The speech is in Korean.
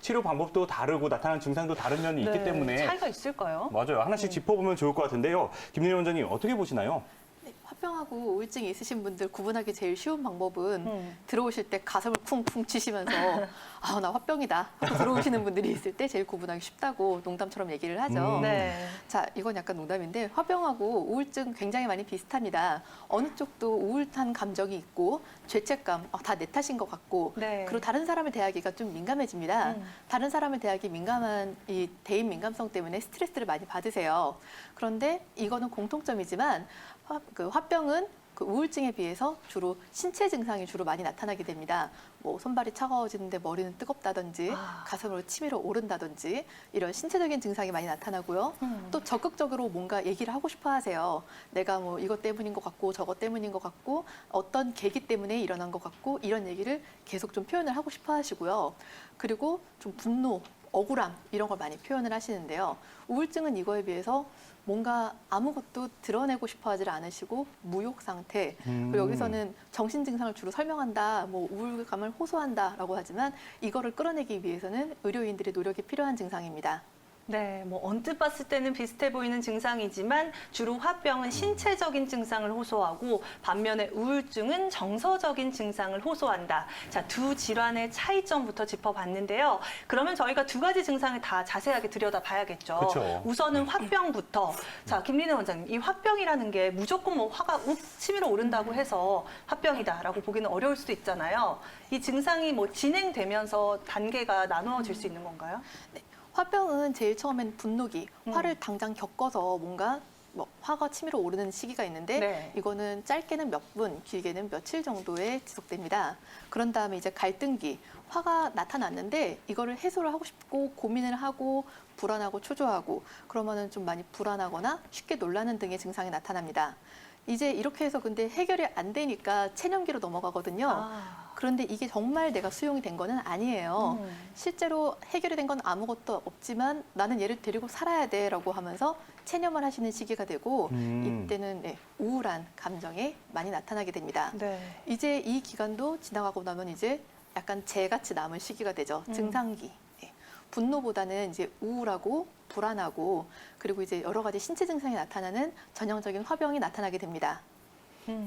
치료 방법도 다르고 나타나는 증상도 다른 면이 있기 네, 때문에 차이가 있을까요? 맞아요. 하나씩 짚어보면 좋을 것 같은데요. 김민희 원장님 어떻게 보시나요? 네, 화병하고 우울증이 있으신 분들 구분하기 제일 쉬운 방법은 음. 들어오실 때 가슴을 쿵쿵 치시면서 아 나 화병이다 하고 들어오시는 분들이 있을 때 제일 구분하기 쉽다고 농담처럼 얘기를 하죠. 음. 네. 자, 이건 약간 농담인데 화병하고 우울증 굉장히 많이 비슷합니다. 어느 쪽도 우울한 감정이 있고 죄책감, 아, 다내 탓인 것 같고 네. 그리고 다른 사람을 대하기가 좀 민감해집니다. 음. 다른 사람을 대하기 민감한 이 대인 민감성 때문에 스트레스를 많이 받으세요. 그런데 이거는 공통점이지만 화, 그 화 병은 그 우울증에 비해서 주로 신체 증상이 주로 많이 나타나게 됩니다. 뭐 손발이 차가워지는데 머리는 뜨겁다든지 아. 가슴으로 치밀어 오른다든지 이런 신체적인 증상이 많이 나타나고요. 음. 또 적극적으로 뭔가 얘기를 하고 싶어 하세요. 내가 뭐 이것 때문인 것 같고 저것 때문인 것 같고 어떤 계기 때문에 일어난 것 같고 이런 얘기를 계속 좀 표현을 하고 싶어 하시고요. 그리고 좀 분노, 억울함 이런 걸 많이 표현을 하시는데요. 우울증은 이거에 비해서 뭔가 아무것도 드러내고 싶어 하지 않으시고 무욕 상태. 음. 그리고 여기서는 정신 증상을 주로 설명한다, 뭐 우울감을 호소한다라고 하지만 이거를 끌어내기 위해서는 의료인들의 노력이 필요한 증상입니다. 네, 뭐 언뜻 봤을 때는 비슷해 보이는 증상이지만 주로 화병은 신체적인 증상을 호소하고 반면에 우울증은 정서적인 증상을 호소한다. 자, 두 질환의 차이점부터 짚어봤는데요. 그러면 저희가 두 가지 증상을 다 자세하게 들여다봐야겠죠. 그쵸. 우선은 화병부터. 자, 김민혜 원장님, 이 화병이라는 게 무조건 뭐 화가 욱 치밀어 오른다고 해서 화병이다라고 보기는 어려울 수도 있잖아요. 이 증상이 뭐 진행되면서 단계가 나누어질 수 있는 건가요? 화병은 제일 처음엔 분노기, 음. 화를 당장 겪어서 뭔가 뭐 화가 치밀어 오르는 시기가 있는데 네. 이거는 짧게는 몇 분, 길게는 며칠 정도에 지속됩니다. 그런 다음에 이제 갈등기, 화가 나타났는데 이거를 해소를 하고 싶고 고민을 하고 불안하고 초조하고 그러면은 좀 많이 불안하거나 쉽게 놀라는 등의 증상이 나타납니다. 이제 이렇게 해서 근데 해결이 안 되니까 체념기로 넘어가거든요. 아. 그런데 이게 정말 내가 수용이 된 거는 아니에요. 음. 실제로 해결이 된 건 아무것도 없지만 나는 얘를 데리고 살아야 돼라고 하면서 체념을 하시는 시기가 되고 음. 이때는 네, 우울한 감정이 많이 나타나게 됩니다. 네. 이제 이 기간도 지나가고 나면 이제 약간 재같이 남은 시기가 되죠. 음. 증상기. 네. 분노보다는 이제 우울하고 불안하고 그리고 이제 여러 가지 신체 증상이 나타나는 전형적인 화병이 나타나게 됩니다. 음.